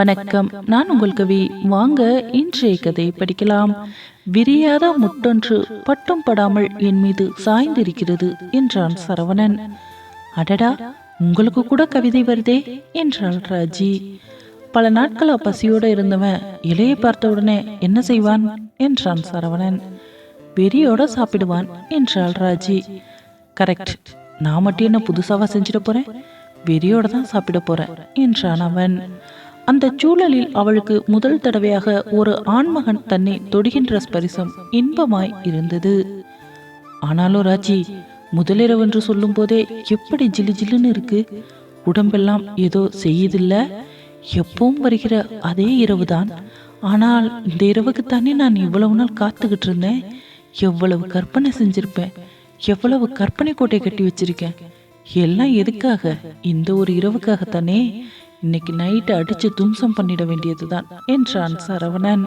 வணக்கம். நான் உங்கள் கவி வாங்க இன்றைய கதை படிக்கலாம். விரியாத முட்டொன்று பட்டும் படாமல் என் மீது சாய்ந்திருக்கிறது என்றான் சரவணன். அடடா உங்களுக்கு கூட கவிதை வருதே என்றாள் ராஜி. பல நாட்களா பசியோட இருந்தவன் இலையை பார்த்த உடனே என்ன செய்வான் என்றான் சரவணன். வெறியோட சாப்பிடுவான் என்றாள் ராஜி. கரெக்ட் நான் மட்டும் என்ன புதுசாவா செஞ்சிட போறேன்? வெறியோட தான் சாப்பிட போறேன் என்றான் அவன். அந்த சூழலில் அவளுக்கு முதல் தடவையாக ஒரு ஆண்மகன் தன்னை தொடுகின்ற ஸ்பரிசம் இன்பமாய் இருந்தது. ஆனாலும் ராஜி முதலிரவு என்று சொல்லும் போதே எப்படி ஜிலு ஜிலுன்னு இருக்கு? உடம்பெல்லாம் ஏதோ செய்யுதில்ல? எப்பவும் வருகிற அதே இரவுதான். ஆனால் இந்த இரவுக்குத்தானே நான் இவ்வளவு நாள் காத்துக்கிட்டு இருந்தேன்? எவ்வளவு கற்பனை செஞ்சிருப்பேன்? எவ்வளவு கற்பனை கோட்டை கட்டி வச்சிருக்கேன்? எல்லாம் எதுக்காக? இந்த ஒரு இரவுக்காகத்தானே? இன்னைக்கு நைட்டு அடிச்சு தும்சம் பண்ணிட வேண்டியதுதான் என்றான் சரவணன்.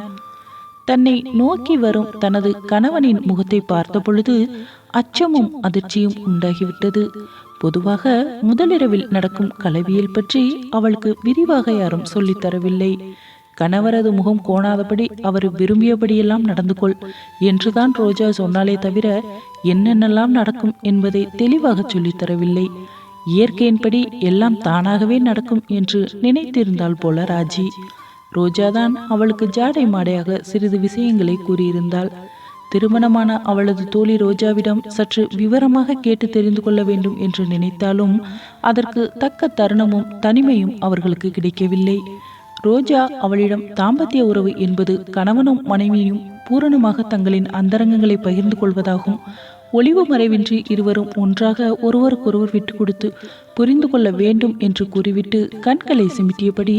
தன்னை நோக்கி வரும் தனது கணவனின் முகத்தை பார்த்த பொழுது அச்சமும் அதிர்ச்சியும் உண்டாகிவிட்டது. பொதுவாக முதலிரவில் நடக்கும் கலவியல் பற்றி அவளுக்கு விரிவாக யாரும் சொல்லித்தரவில்லை கணவரது முகம் கோணாதபடி அவர் விரும்பியபடியெல்லாம் நடந்து கொள் என்றுதான் ரோஜா சொன்னாலே தவிர என்னென்னலாம் நடக்கும் என்பதை தெளிவாக சொல்லித்தரவில்லை இயற்கையின்படி எல்லாம் தானாகவே நடக்கும் என்று நினைத்திருந்தாள் போல ராஜி. ரோஜாதான் அவளுக்கு ஜாடை மாடையாக சிறிது விஷயங்களை கூறியிருந்தாள். திருமணமான அவளது தோழி ரோஜாவிடம் சற்று விவரமாக கேட்டு தெரிந்து கொள்ள வேண்டும் என்று நினைத்தாலும் அதற்கு தக்க தருணமும் தனிமையும் அவர்களுக்கு கிடைக்கவில்லை. ரோஜா அவளிடம் தாம்பத்திய உறவு என்பது கணவனும் மனைவியும் பூரணமாக தங்களின் அந்தரங்கங்களை பகிர்ந்து கொள்வதாகும். ஒளிவு மறைவின்றி இருவரும் ஒன்றாக ஒருவருக்கொருவர் விட்டு கொடுத்து புரிந்து கொள்ள வேண்டும் என்று கூறிவிட்டு கண்களை சிமிட்டியபடி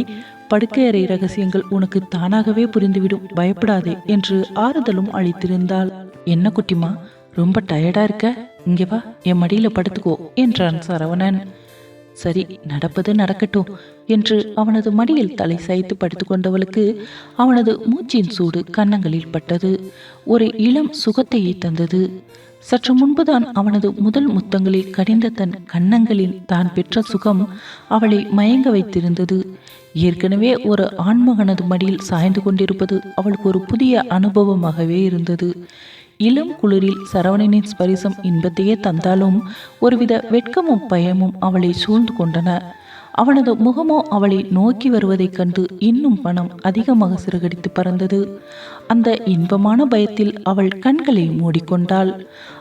படுக்கையறை ரகசியங்கள் உனக்கு தானாகவே புரிந்துவிடும் பயப்படாதே என்று ஆறுதலும் அளித்திருந்தாள். என்ன குட்டிமா ரொம்ப டயர்டா இருக்க? இங்கே வா என் மடியில படுத்துக்கோ என்றான் சரவணன். சரி நடப்பது நடக்கட்டும் என்று அவனது மடியில் தலை சாய்த்து படுத்துக்கொண்டவளுக்கு அவனது மூச்சின் சூடு கன்னங்களில் பட்டது. ஒரு இளம் சுகத்தையே தந்தது. சற்று முன்புதான் அவனது முதல் முத்தங்களில் கடிந்த தன் கன்னங்களில் தான் பெற்ற சுகம் அவளை மயங்க வைத்திருந்தது. ஏற்கனவே ஒரு ஆண்மகனது மடியில் சாய்ந்து கொண்டிருப்பது அவளுக்கு ஒரு புதிய அனுபவமாகவே இருந்தது. இளம் குளிரில் சரவணனின் ஸ்பரிசம் இன்பத்தையே தந்தாலும் ஒருவித வெட்கமும் பயமும் அவளை சூழ்ந்து கொண்டன. அவனது முகமோ அவளை நோக்கி வருவதைக் கண்டு இன்னும் பணம் அதிகமாக சிறகடித்து பறந்தது. அந்த இன்பமான பயத்தில் அவள் கண்களை மூடிக்கொண்டாள்.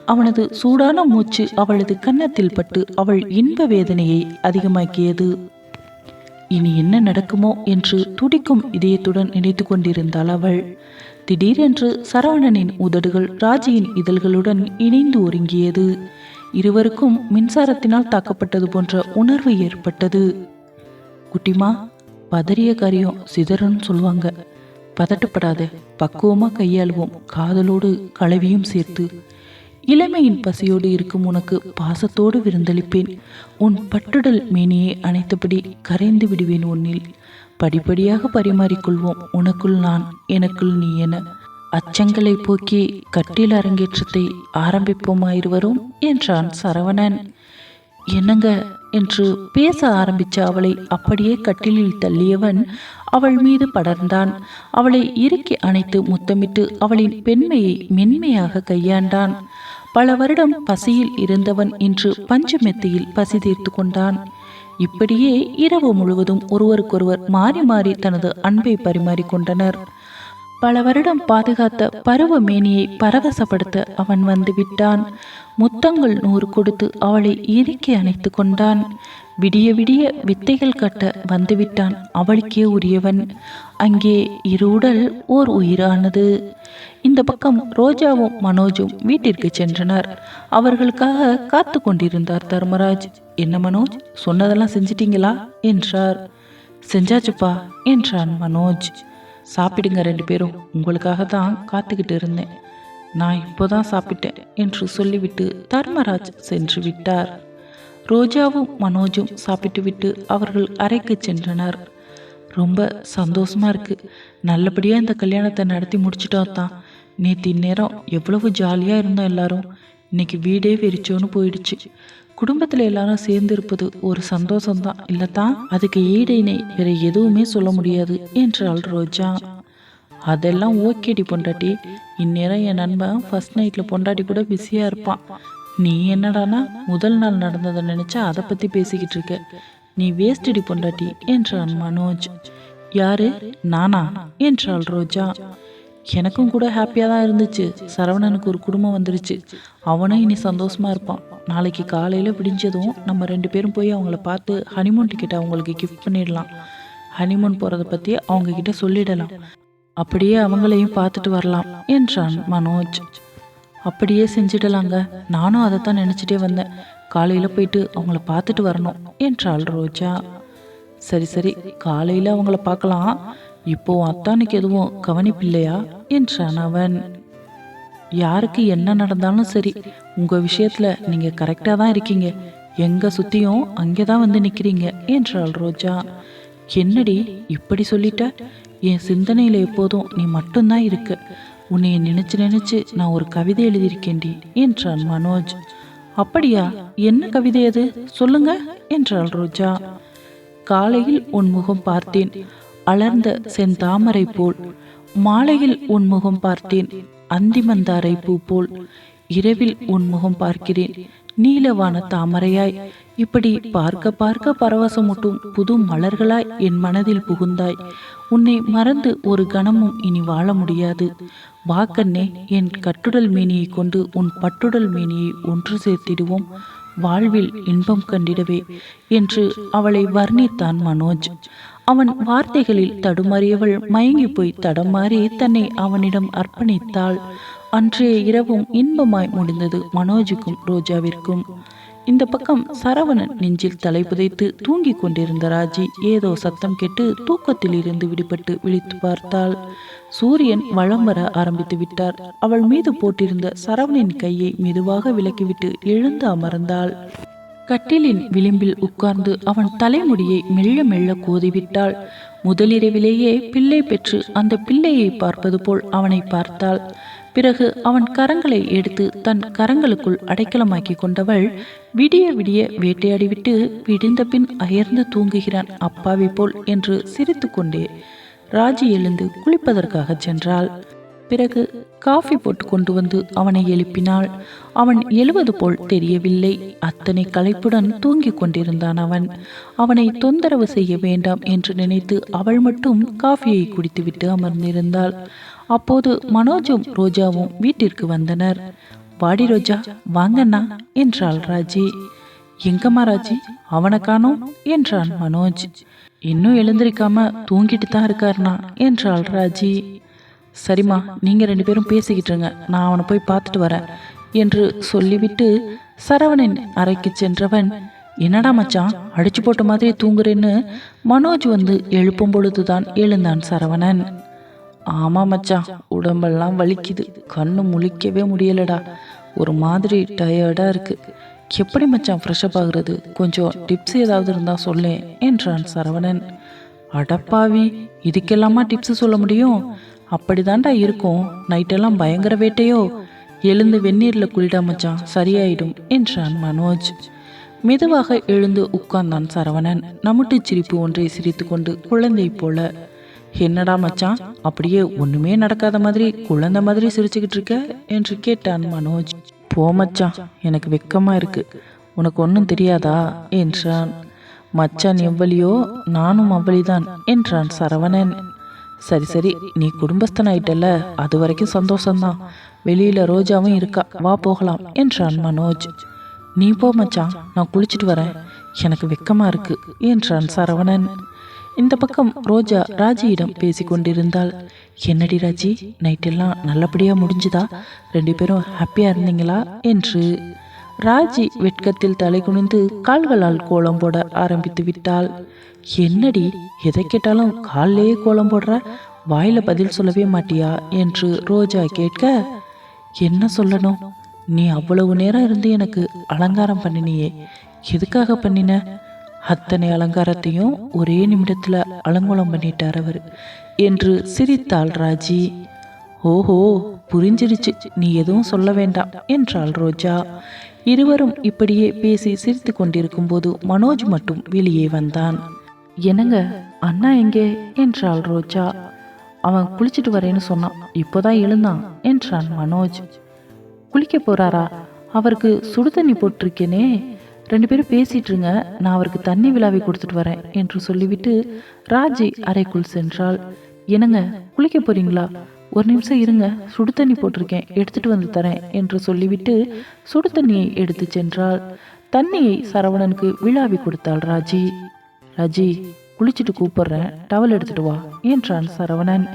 அவனது சூடான மூச்சு அவளது கன்னத்தில் பட்டு அவள் இன்ப வேதனையை அதிகமாக்கியது. இனி என்ன நடக்குமோ என்று துடிக்கும் இதயத்துடன் நினைத்து கொண்டிருந்தாள் அவள். திடீரென்று சரவணனின் உதடுகள் ராஜியின் இதழ்களுடன் இணைந்து ஒருங்கியது. இருவருக்கும் மின்சாரத்தினால் தாக்கப்பட்டது போன்ற உணர்வு ஏற்பட்டது. குட்டிமா பதறிய காரியம் சிதறன்னு சொல்லுவாங்க பதட்டப்படாத பக்குவமா கையாளுவோம் காதலோடு கலவியும் சேர்த்து. இளமையின் பசியோடு இருக்கும் உனக்கு பாசத்தோடு விருந்தளிப்பேன். உன் பட்டுடல் மேனியை அணைத்தபடி கரைந்து விடுவேன் உன்னில். படிப்படியாக பரிமாறிக்கொள்வோம் உனக்குள் நான் எனக்குள் நீ என. அச்சங்களை போக்கி கட்டில் அரங்கேற்றத்தை ஆரம்பிப்போமாயிருவரும் என்றான் சரவணன். என்னங்க? என்று பேச ஆரம்பிச்ச அவளை அப்படியே கட்டிலில் தள்ளியவன் அவள் மீது படர்ந்தான். அவளை இறுக்கி அணைத்து முத்தமிட்டு அவளின் பெண்மையை மென்மையாக கையாண்டான். பல வருடம் பசியில் இருந்தவன் இன்று பஞ்சு மெத்தியில் பசி தீர்த்து கொண்டான். இப்படியே இரவு முழுவதும் ஒருவருக்கொருவர் மாறி மாறி தனது அன்பை பரிமாறிக்கொண்டனர் பல வருடம் பாதுகாத்த பருவ மேனியை பரவசப்படுத்த அவன் வந்து விட்டான் முத்தங்கள் நூறு கொடுத்து அவளை இறுக்கி அணைத்து கொண்டான். விடிய விடிய வித்தைகள் கட்ட வந்துவிட்டான் அவளுக்கே உரியவன். அங்கே இரு உடல் ஓர் உயிரானது. இந்த பக்கம் ரோஜாவும் மனோஜும் வீட்டிற்கு சென்றனர். அவர்களுக்காக காத்து கொண்டிருந்தார் தர்மராஜ். என்ன மனோஜ் சொன்னதெல்லாம் செஞ்சிட்டீங்களா? என்றார். செஞ்சாச்சுப்பா என்றான் மனோஜ். சாப்பிடுங்க ரெண்டு பேரும். உங்களுக்காக தான் காத்துக்கிட்டு இருந்தேன். நான் இப்போதான் சாப்பிட்டேன் என்று சொல்லிவிட்டு தர்மராஜ் சென்று விட்டார். ரோஜாவும் மனோஜும் சாப்பிட்டுவிட்டு அவர்கள் அறைக்கு சென்றனர். ரொம்ப சந்தோஷமா இருக்கு. நல்லபடியாக இந்த கல்யாணத்தை நடத்தி முடிச்சிட்டோம் தான். நேற்று இந்நேரம் எவ்வளவு ஜாலியாக இருந்தோம் எல்லாரும். இன்னைக்கு வீடே வெறிச்சோன்னு போயிடுச்சு. குடும்பத்தில் எல்லாரும் சேர்ந்து இருப்பது ஒரு சந்தோஷம்தான். இல்லத்தான் அதுக்கு ஈடு இணை வேற எதுவுமே சொல்ல முடியாது என்றாள் ரோஜா. அதெல்லாம் ஓகேடி பொண்டாட்டி. இந்நேரம் என் நண்பன் ஃபர்ஸ்ட் நைட்டில் பொண்டாட்டி கூட பிஸியாக இருப்பான். நீ என்னடானா முதல் நாள் நடந்ததை நினச்சா அதை பற்றி பேசிக்கிட்டு இருக்க. நீ வேஸ்டடி பொண்டாட்டி என்றான் மனோஜ். யாரு? நானா? என்றாள் ரோஜா. எனக்கும் கூட ஹாப்பியாக தான் இருந்துச்சு. சரவணனுக்கு ஒரு குடும்பம் வந்துருச்சு. அவனும் இனி சந்தோஷமாக இருப்பான். நாளைக்கு காலையில் விடிஞ்சதும் நம்ம ரெண்டு பேரும் போய் அவங்கள பார்த்து ஹனிமூன் டிக்கெட் அவங்களுக்கு கிஃப்ட் பண்ணிடலாம். ஹனிமூன் போகிறத பற்றி அவங்கக்கிட்ட சொல்லிடலாம். அப்படியே அவங்களையும் பார்த்துட்டு வரலாம் என்றான் மனோஜ். அப்படியே செஞ்சிடலாங்க. நானும் அதைத்தான் நினச்சிட்டே வந்தேன். காலையில் போயிட்டு அவங்கள பார்த்துட்டு வரணும் என்றாள் ரோஜா. சரி சரி. காலையில் அவங்கள பார்க்கலாம். இப்போ அத்தானுக்கு எதுவும் கவனிப்பில்லையா? என்றான் அவன். யாருக்கு என்ன நடந்தாலும் சரி உங்கள் விஷயத்தில் நீங்கள் கரெக்டாக தான் இருக்கீங்க. எங்கே சுற்றியும் அங்கே தான் வந்து நிற்கிறீங்க என்றாள் ரோஜா. என்னடி இப்படி சொல்லிட்ட? என் சிந்தனையில் எப்போதும் நீ மட்டும்தான் இருக்க. உன்னைய நினைச்சு நினைச்சு நான் ஒரு கவிதை எழுதியிருக்கேன்டி என்றான் மனோஜ். அப்படியா? என்ன கவிதை அது? சொல்லுங்க என்றாள் ரோஜா. காலையில் உன் முகம் பார்த்தேன். அலர்ந்த செந்தாமரை போல் மாலையில் உன் முகம் பார்த்தேன் அந்திமந்தாரை பூ போல் இரவில் உன் முகம் பார்க்கிறேன் நீலவான தாமரையாய். இப்படி பார்க்க பார்க்க பரவசமூட்டும் புது மலர்களாய் என் மனதில் புகுந்தாய். உன்னை மறந்து ஒரு கணமும் இனி வாழ முடியாது. வாக்கண்ணே என் கட்டுடல் மேனியை கொண்டு உன் பட்டுடல் மேனியை ஒன்று சேர்த்திடுவோம். வாழ்வில் இன்பம் கண்டிடவே என்று அவளை வர்ணித்தான் மனோஜ். அவன் வார்த்தைகளில் தடுமாறியவள் மயங்கி போய் தடமாறி தன்னை அவனிடம் அர்ப்பணித்தாள். அன்றைய இரவும் இன்பமாய் முடிந்தது மனோஜுக்கும் ரோஜாவிற்கும். இந்த பக்கம் சரவணன் நெஞ்சில் தலை புதைத்து தூங்கிக் கொண்டிருந்த ராஜி ஏதோ சத்தம் கேட்டு தூக்கத்தில் இருந்து விடுபட்டு விழித்து பார்த்தாள். சூரியன் வளம் வர ஆரம்பித்து விட்டார். அவள் மீது போட்டிருந்த சரவணின் கையை மெதுவாக விலக்கிவிட்டு எழுந்து அமர்ந்தாள். கட்டிலின் விளிம்பில் உட்கார்ந்து அவன் தலைமுடியை மெல்ல மெல்ல கோதிவிட்டாள். முதலிரவிலேயே பிள்ளை பெற்று அந்த பிள்ளையை பார்ப்பது போல் அவனை பார்த்தாள். பிறகு அவன் கரங்களை எடுத்து தன் கரங்களுக்குள் அடைக்கலமாக்கி கொண்டவள் விடிய விடிய வேட்டையாடிவிட்டு விடிந்த பின் அயர்ந்து தூங்குகிறான் அப்பாவி போல் என்று சிரித்து கொண்டே ராஜி எழுந்து குளிப்பதற்காக சென்றாள். பிறகு காஃபி போட்டு கொண்டு வந்து அவனை எழுப்பினாள். அவன் எழுவது போல் தெரியவில்லை. அத்தனை களைப்புடன் தூங்கிக் கொண்டிருந்தான் அவன். அவனை தொந்தரவு செய்ய வேண்டாம் என்று நினைத்து அவள் மட்டும் காஃபியை குடித்துவிட்டு அமர்ந்திருந்தாள். அப்போது மனோஜும் ரோஜாவும் வீட்டிற்கு வந்தனர். வாடி ரோஜா வாங்கண்ணா என்றாள் ராஜி. எங்கம்மா ராஜி அவனை காணோம் என்றான் மனோஜ். இன்னும் எழுந்திருக்காம தூங்கிட்டு தான் இருக்காருனா என்றாள் ராஜி. சரிம்மா நீங்கள் ரெண்டு பேரும் பேசிக்கிட்டுருங்க நான் அவனை போய் பார்த்துட்டு வரேன் என்று சொல்லிவிட்டு சரவணன் அறைக்கு சென்றவன் என்னடா மச்சான் அடிச்சு போட்ட மாதிரி தூங்குறேன்னு? மனோஜ் வந்து எழுப்பும் பொழுதுதான் எழுந்தான் சரவணன். ஆமாம் மச்சான் உடம்பெல்லாம் வலிக்குது. கண்ணு முழிக்கவே முடியலடா. ஒரு மாதிரி டயர்டாக இருக்கு. எப்படி மச்சான் ஃப்ரெஷ்அப் ஆகுறது? கொஞ்சம் டிப்ஸ் ஏதாவது இருந்தால் சொல்லேன் என்றான் சரவணன். அடப்பாவி இதுக்கெல்லாமா டிப்ஸ் சொல்ல முடியும்? அப்படிதான்டா இருக்கும். நைட்டெல்லாம் பயங்கர வேட்டையோ? எழுந்து வெந்நீரில் குளிடா மச்சான் சரியாயிடும் என்றான் மனோஜ். மெதுவாக எழுந்து உட்கார்ந்தான் சரவணன். நமுட்டு சிரிப்பு ஒன்றை சிரித்துக்கொண்டு குழந்தை போல. என்னடா மச்சான் அப்படியே ஒண்ணுமே நடக்காத மாதிரி குழந்தை மாதிரி சிரிச்சுக்கிட்டு இருக்க? என்று கேட்டான் மனோஜ். போ மச்சான் எனக்கு வெக்கமா இருக்கு. உனக்கு ஒன்றும் தெரியாதா? என்றான். மச்சான் எவ்வளியோ நானும் அவ்வளிதான் என்றான் சரவணன். சரி சரி. நீ குடும்பஸ்தன் ஆயிட்டல்ல அது வரைக்கும் சந்தோஷம்தான். வெளியில ரோஜாவும் இருக்கா? வா போகலாம் என்றான் மனோஜ். நீ போ மச்சான். நான் குளிச்சிட்டு வரேன். எனக்கு வெக்கமா இருக்கு என்றான் சரவணன். இந்த பக்கம் ரோஜா ராஜியிடம் பேசி கொண்டிருந்தாள் என்னடி ராஜி நைட்டெல்லாம் நல்லபடியா முடிஞ்சுதா? ரெண்டு பேரும் ஹாப்பியா இருந்தீங்களா? என்று ராஜி வெட்கத்தில் தலை குனிந்து கால்களால் கோலம் போட ஆரம்பித்து விட்டாள். என்னடி எதை கேட்டாலும் காலிலேயே கோலம் போடுற? வாயில பதில் சொல்லவே மாட்டியா? என்று ரோஜா கேட்க என்ன சொல்லணும்? நீ அவ்வளவு நேரம் இருந்து எனக்கு அலங்காரம் பண்ணினியே. எதுக்காக பண்ணின? அத்தனை அலங்காரத்தையும் ஒரே நிமிடத்துல அலங்கோலம் பண்ணிட்டார் அவர் என்று சிரித்தாள் ராஜி. ஓஹோ புரிஞ்சிருச்சு. நீ எதுவும் சொல்ல வேண்டாம் என்றாள் ரோஜா. இருவரும் இப்படியே பேசி சிரித்து கொண்டிருக்கும் போது மனோஜ் மட்டும் வெளியே வந்தான். என்னங்க அண்ணா எங்கே? என்றாள் ரோஜா. அவன் குளிச்சிட்டு வரேன்னு சொன்னான். இப்போதான் எழுந்தான் என்றான் மனோஜ். குளிக்க போறாரா? அவருக்கு சுடு தண்ணி போட்டிருக்கேனே. ரெண்டு பேரும் பேசிட்டு இருங்க நான் அவருக்கு தண்ணி விழாவை கொடுத்துட்டு வரேன் என்று சொல்லிவிட்டு ராஜி அறைக்குள் சென்றாள். என்னங்க குளிக்க போறீங்களா? ஒரு நிமிஷம் இருங்க சுடு தண்ணி போட்டிருக்கேன் எடுத்துட்டு வந்து தரேன் என்று சொல்லிவிட்டு சுடு தண்ணியை எடுத்து சென்றாள். தண்ணியை சரவணனுக்கு விழாவி கொடுத்தாள் ராஜி. ராஜி குளிச்சுட்டு கூப்பிடுறேன். டவல் எடுத்துட்டு வா என்றான் சரவணன்.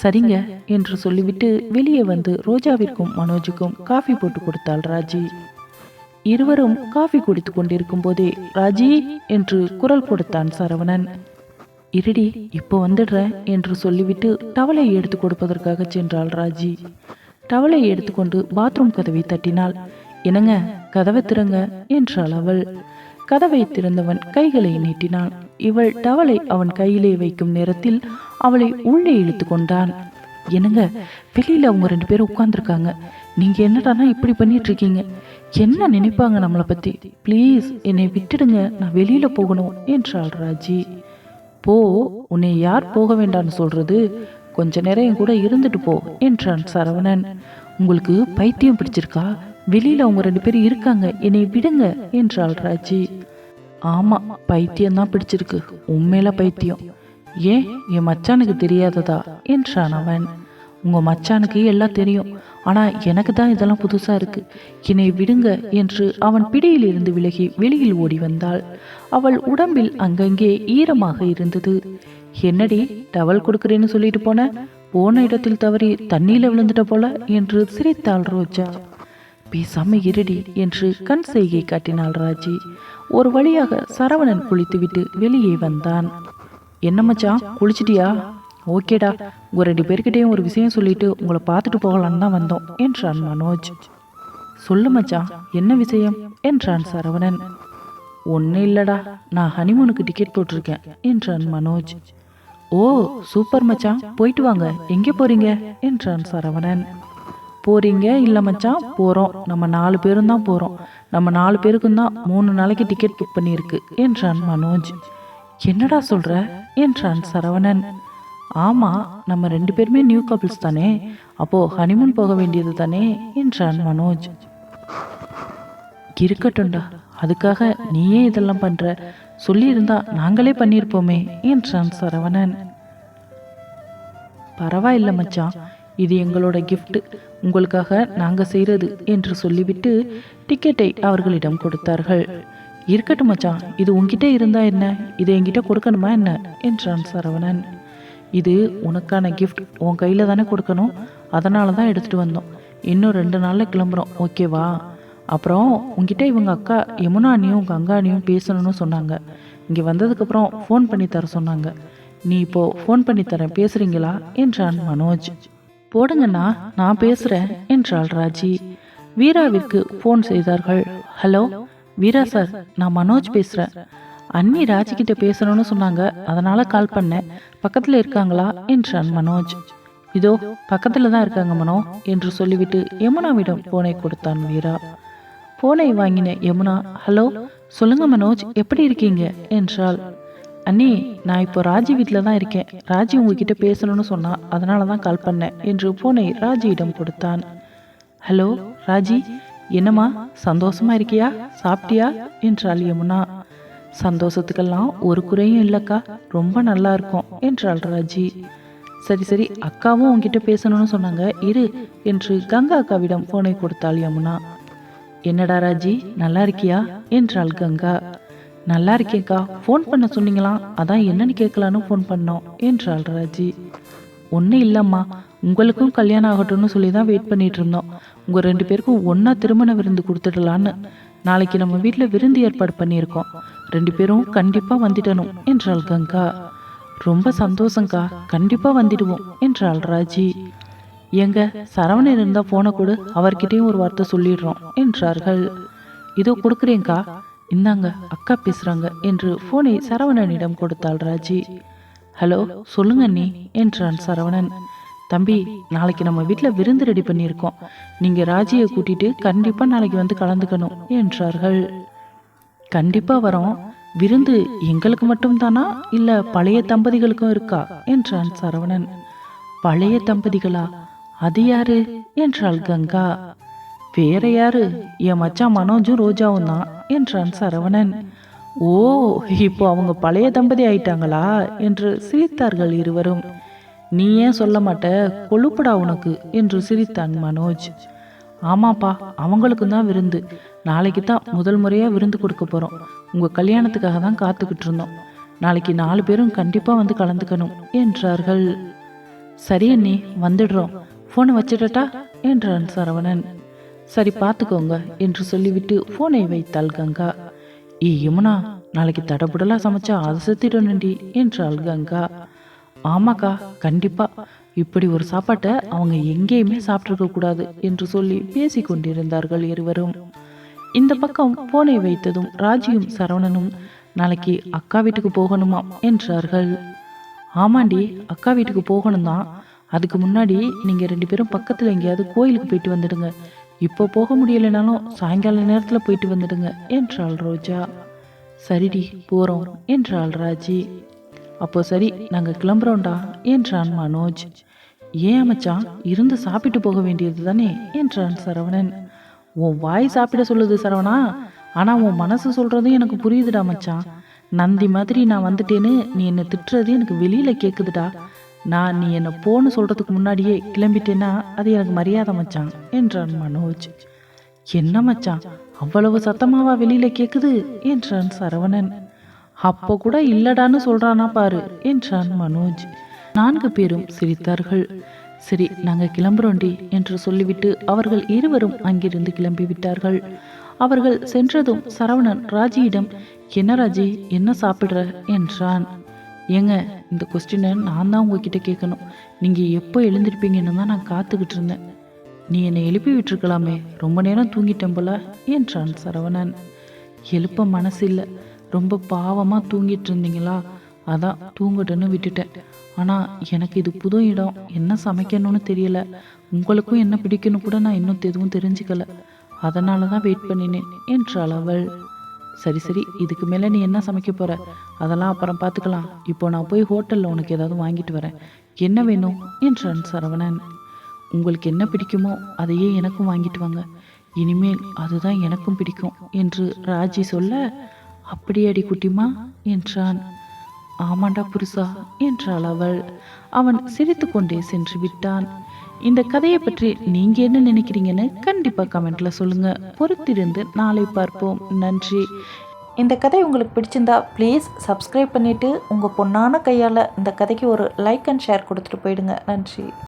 சரிங்க என்று சொல்லிவிட்டு வெளியே வந்து ரோஜாவிற்கும் மனோஜுக்கும் காஃபி போட்டு கொடுத்தாள் ராஜி. இருவரும் காஃபி குடித்து கொண்டிருக்கும் போதே ராஜி என்று குரல் கொடுத்தான் சரவணன். இருடி இப்போ வந்துடுறேன் என்று சொல்லிவிட்டு டவலை எடுத்து கொடுப்பதற்காக சென்றாள் ராஜி. டவலை எடுத்துக்கொண்டு பாத்ரூம் கதவை தட்டினாள். என்னங்க கதவை திறங்க என்றாள் அவள். கதவை திறந்தவன் கைகளை நீட்டினான். இவள் டவலை அவன் கையிலே வைக்கும் நேரத்தில் அவளை உள்ளே இழுத்து கொண்டான். என்னங்க வெளியில அவங்க ரெண்டு பேரும் உட்கார்ந்துருக்காங்க. நீங்க என்னடானா இப்படி பண்ணிட்டு இருக்கீங்க என்ன நினைப்பாங்க நம்மளை பத்தி? ப்ளீஸ் என்னை விட்டுடுங்க. நான் வெளியில போகணும் என்றாள் ராஜி. போ உன்னை யார் போக வேண்டாம்னு சொல்றது? கொஞ்ச நேரம் கூட இருந்துட்டு போ என்றான் சரவணன். உங்களுக்கு பைத்தியம் பிடிச்சிருக்கா? வெளியில் அவங்க ரெண்டு பேரும் இருக்காங்க. என்னை விடுங்க என்றாள் ராஜி. ஆமாம் பைத்தியம்தான் பிடிச்சிருக்கு. உண்மையில பைத்தியம். ஏன்? என் மச்சானுக்கு தெரியாததா? என்றான் அவன். உங்கள் மச்சானுக்கு எல்லாம் தெரியும். ஆனால் எனக்கு தான் இதெல்லாம் புதுசாக இருக்கு. என்னை விடுங்க என்று அவன் பிடியில் இருந்து விலகி வெளியில் ஓடி வந்தாள். அவள் உடம்பில் அங்கங்கே ஈரமாக இருந்தது. என்னடி டவல் கொடுக்குறேன்னு சொல்லிட்டு போன? போன இடத்தில் தவறி தண்ணியில் விழுந்துட்ட போல என்று சிரித்தாள் ரோஜா. பேசாம இருடி என்று கண் செய்கை காட்டினாள் ராஜி. ஒரு வழியாக சரவணன் குளித்துவிட்டு வெளியே வந்தான். என்ன மச்சான் குளிச்சிட்டியா? ஓகேடா உங்க ரெண்டு பேர்கிட்டையும் ஒரு விஷயம் சொல்லிட்டு உங்களை பார்த்துட்டு போகலான்னு தான் வந்தோம் என்றான் மனோஜ். சொல்லு மச்சான் என்ன விஷயம்? என்றான் சரவணன். ஒன்றும் இல்லடா நான் ஹனிமூனுக்கு டிக்கெட் போட்டிருக்கேன் என்றான் மனோஜ். ஓ சூப்பர் மச்சான் போயிட்டு வாங்க எங்கே போறீங்க? என்றான் சரவணன். போறீங்க? இல்லை மச்சான் போகிறோம் நம்ம நாலு பேரும் தான் போகிறோம் நம்ம நாலு பேருக்கும் தான் மூணு நாளைக்கு டிக்கெட் புக் பண்ணியிருக்கு என்றான் மனோஜ். என்னடா சொல்ற? என்றான் சரவணன். ஆமா நம்ம ரெண்டு பேருமே நியூ கபிள்ஸ் தானே. அப்போ ஹனிமூன் போக வேண்டியது தானே என்றான் மனோஜ். இருக்கட்டும்டா. அதுக்காக நீயே இதெல்லாம் பண்ற. சொல்லியிருந்தா நாங்களே பண்ணியிருப்போமே என்றான் சரவணன். பரவாயில்ல மச்சான் இது எங்களோட கிஃப்ட் உங்களுக்காக நாங்கள் செய்கிறது என்று சொல்லிவிட்டு டிக்கெட்டை அவர்களிடம் கொடுத்தார்கள். இருக்கட்டும் மச்சான் இது உங்ககிட்ட இருந்தா என்ன? இதை என்கிட்ட கொடுக்கணுமா என்ன? என்றான் சரவணன். இது உனக்கான கிஃப்ட் உன் கையில் தானே கொடுக்கணும். அதனால தான் எடுத்துகிட்டு வந்தோம். இன்னும் ரெண்டு நாளில் கிளம்புறோம். ஓகேவா அப்புறம் உங்ககிட்ட இவங்க அக்கா யமுனானியும் உங்கள் அங்கானியும் பேசணும்னு சொன்னாங்க. இங்கே வந்ததுக்கப்புறம் ஃபோன் பண்ணி தர சொன்னாங்க. நீ இப்போது ஃபோன் பண்ணி தரேன். பேசுகிறீங்களா என்றான் மனோஜ். போடுங்கண்ணா நான் பேசுறேன் என்றாள் ராஜி. வீராவிற்கு ஃபோன் செய்தார்கள். ஹலோ வீரா சார் நான் மனோஜ் பேசுறேன். அண்ணி ராஜி கிட்ட பேசணும்னு சொன்னாங்க. அதனால கால் பண்ணேன். பக்கத்துல இருக்காங்களா? என்றான் மனோஜ். இதோ பக்கத்துல தான் இருக்காங்க மனோ என்று சொல்லிவிட்டு யமுனாவிடம் போனை கொடுத்தான் வீரா. போனை வாங்கின யமுனா. ஹலோ சொல்லுங்க மனோஜ் எப்படி இருக்கீங்க? என்றாள். அண்ணி நான் இப்போ ராஜி வீட்டில் தான் இருக்கேன். ராஜி உங்ககிட்ட பேசணும்னு சொன்னா அதனால தான் கால் பண்ணேன் என்று போனை ராஜியிடம் கொடுத்தான். ஹலோ ராஜி என்னம்மா சந்தோஷமா இருக்கியா? சாப்பிட்டியா? என்றாள் யமுனா. சந்தோஷத்துக்கெல்லாம் ஒரு குறையும் இல்லைக்கா ரொம்ப நல்லா இருக்கும் என்றாள் ராஜி. சரி சரி அக்காவும் உங்ககிட்ட பேசணும்னு சொன்னாங்க இரு என்று கங்கா அக்காவிடம் போனை கொடுத்தாள் யமுனா. என்னடா ராஜி நல்லா இருக்கியா? என்றாள் கங்கா. நல்லா இருக்கேன்க்கா ஃபோன் பண்ண சொன்னீங்களாம் அதான் என்னன்னு கேட்கலான்னு ஃபோன் பண்ணோம் என்றாள் ராஜி. ஒன்றும் இல்லைம்மா உங்களுக்கும் கல்யாணம் ஆகட்டும்னு சொல்லி தான் வெயிட் பண்ணிட்டு இருந்தோம் உங்கள் ரெண்டு பேருக்கும் ஒன்றா திருமண விருந்து கொடுத்துடலான்னு. நாளைக்கு நம்ம வீட்டில் விருந்து ஏற்பாடு பண்ணியிருக்கோம். ரெண்டு பேரும் கண்டிப்பாக வந்துடணும் என்றாள் கங்கா. ரொம்ப சந்தோஷங்க்கா கண்டிப்பாக வந்துடுவோம் என்றாள் ராஜி. எங்க சரவணன் இருந்தால் போன கொடு அவர்கிட்டையும் ஒரு வார்த்தை சொல்லிடுறோம் என்றார்கள். இதோ கொடுக்குறேங்க்கா இந்தாங்க அக்கா பேசுறாங்க என்று போனை சரவணனிடம் கொடுத்தாள் ராஜி. ஹலோ சொல்லுங்க நீ என்றான் சரவணன். தம்பி நாளைக்கு நம்ம வீட்டில் விருந்து ரெடி பண்ணியிருக்கோம். நீங்கள் ராஜியை கூட்டிட்டு கண்டிப்பாக நாளைக்கு வந்து கலந்துக்கணும் என்றார்கள். கண்டிப்பாக வரோம். விருந்து எங்களுக்கு மட்டும்தானா? இல்லை பழைய தம்பதிகளுக்கும் இருக்கா? என்றான் சரவணன். பழைய தம்பதிகளா? அது யாரு? என்றாள் கங்கா. வேற யாரு? என் மச்சான் மனோஜும் ரோஜாவும் தான் என்றான் சரவணன். ஓ இப்போ அவங்க பழைய தம்பதி ஆயிட்டாங்களா? என்று சிரித்தார்கள் இருவரும். நீ ஏன் சொல்ல மாட்ட? கொழுப்படா உனக்கு என்று சிரித்தான் மனோஜ். ஆமாப்பா அவங்களுக்கும் தான் விருந்து. நாளைக்கு தான் முதல் முறையாக விருந்து கொடுக்க போகிறோம் உங்கள் கல்யாணத்துக்காக தான் காத்துக்கிட்டு இருந்தோம். நாளைக்கு நாலு பேரும் கண்டிப்பாக வந்து கலந்துக்கணும் என்றார்கள். சரி அண்ணி வந்துடுறோம். ஃபோனை வச்சிடட்டா? என்றான் சரவணன். சரி பார்த்துக்கோங்க என்று சொல்லிவிட்டு ஃபோனை வைத்தாள் கங்கா. ஏ யமுனா நாளைக்கு தடபுடலாக சமைச்சா அதை செத்திடணுண்டி என்றாள் கங்கா. ஆமாக்கா கண்டிப்பா. இப்படி ஒரு சாப்பாட்டை அவங்க எங்கேயுமே சாப்பிட்ருக்க கூடாது என்று சொல்லி பேசிக் கொண்டிருந்தார்கள் இருவரும். இந்த பக்கம் போனை வைத்ததும் ராஜியும் சரவணனும் நாளைக்கு அக்கா வீட்டுக்கு போகணுமாம் என்றார்கள். ஆமாண்டி அக்கா வீட்டுக்கு போகணும் தான் அதுக்கு முன்னாடி நீங்கள் ரெண்டு பேரும் பக்கத்தில் எங்கேயாவது கோயிலுக்கு போயிட்டு வந்துடுங்க. இப்போ போக முடியலைனாலும் சாயங்கால நேரத்தில் போயிட்டு வந்துடுங்க என்றாள் ரோஜா. சரிடி போகிறோம் என்றாள் ராஜி. அப்போ சரி நாங்கள் கிளம்புறோம்டா என்றான் மனோஜ். ஏன் அமைச்சான் இருந்து சாப்பிட்டு போக வேண்டியது தானே என்றான் சரவணன். உன் வாய் சாப்பிட சொல்லுது சரவணா ஆனால் உன் மனசு சொல்றதும் எனக்கு புரியுதுடா மச்சான். நந்தி மாதிரி நான் வந்துட்டேன்னு நீ என்னை திட்டுறது எனக்கு வெளியில் கேட்குதுடா நான் நீ என்னை போன்னு சொல்கிறதுக்கு முன்னாடியே கிளம்பிட்டேன்னா அது எனக்கு மரியாதை மச்சான் என்றான் மனோஜ். என்ன மச்சான் அவ்வளவு சத்தமாவா வெளியில் கேட்குது என்றான் சரவணன். அப்போ கூட இல்லடான்னு சொல்கிறானா பாரு என்றான் மனோஜ். நான்கு பேரும் சிரித்தார்கள். சரி நாங்கள் கிளம்புறோண்டி என்று சொல்லிவிட்டு அவர்கள் இருவரும் அங்கிருந்து கிளம்பி விட்டார்கள் அவர்கள் சென்றதும் சரவணன் ராஜியிடம் என்ன ராஜி என்ன சாப்பிடுற? என்றான். ஏங்க இந்த கொஸ்டினை நான் தான் உங்ககிட்ட கேட்கணும். நீங்கள் எப்போ எழுந்திருப்பீங்கன்னு தான் நான் காத்துக்கிட்டு இருந்தேன். நீ என்னை எழுப்பி விட்டுருக்கலாமே ரொம்ப நேரம் தூங்கிட்டேன் போல என்றான் சரவணன். எழுப்ப மனசு இல்லை ரொம்ப பாவமாக தூங்கிட்டு இருந்தீங்களா? அதான் தூங்கட்டுன்னு விட்டுட்டேன். ஆனால் எனக்கு இது புது இடம் என்ன சமைக்கணும்னு தெரியல. உங்களுக்கும் என்ன பிடிக்கணும் கூட நான் இன்னும் எதுவும் தெரிஞ்சுக்கல. அதனால தான் வெயிட் பண்ணினேன் என்றாள் அவள். சரி சரி இதுக்கு மேலே நீ என்ன சமைக்க போற? அதெல்லாம் அப்புறம் பார்த்துக்கலாம் இப்போ நான் போய் ஹோட்டலில் உனக்கு ஏதாவது வாங்கிட்டு வரேன். என்ன வேணும்? என்றான் சரவணன். உங்களுக்கு என்ன பிடிக்குமோ அதையே எனக்கும் வாங்கிட்டு வாங்க. இனிமேல் அதுதான் எனக்கும் பிடிக்கும் என்று ராஜி சொல்ல அப்படியடி குட்டிமா? என்றான். ஆமாண்டா புருஷா என்றாள் அவள். அவன் சிரித்துக்கொண்டே சென்று விட்டான். இந்த கதையை பற்றி நீங்க என்ன நினைக்கிறீங்கன்னு கண்டிப்பா கமெண்ட்ல சொல்லுங்க. பொறுத்திருந்து நாளை பார்ப்போம். நன்றி. இந்த கதை உங்களுக்கு பிடிச்சிருந்தா ப்ளீஸ் சப்ஸ்கிரைப் பண்ணிவிட்டு உங்கள் பொண்ணான கையால் இந்த கதைக்கு ஒரு லைக் அண்ட் ஷேர் கொடுத்துட்டு போயிடுங்க. நன்றி.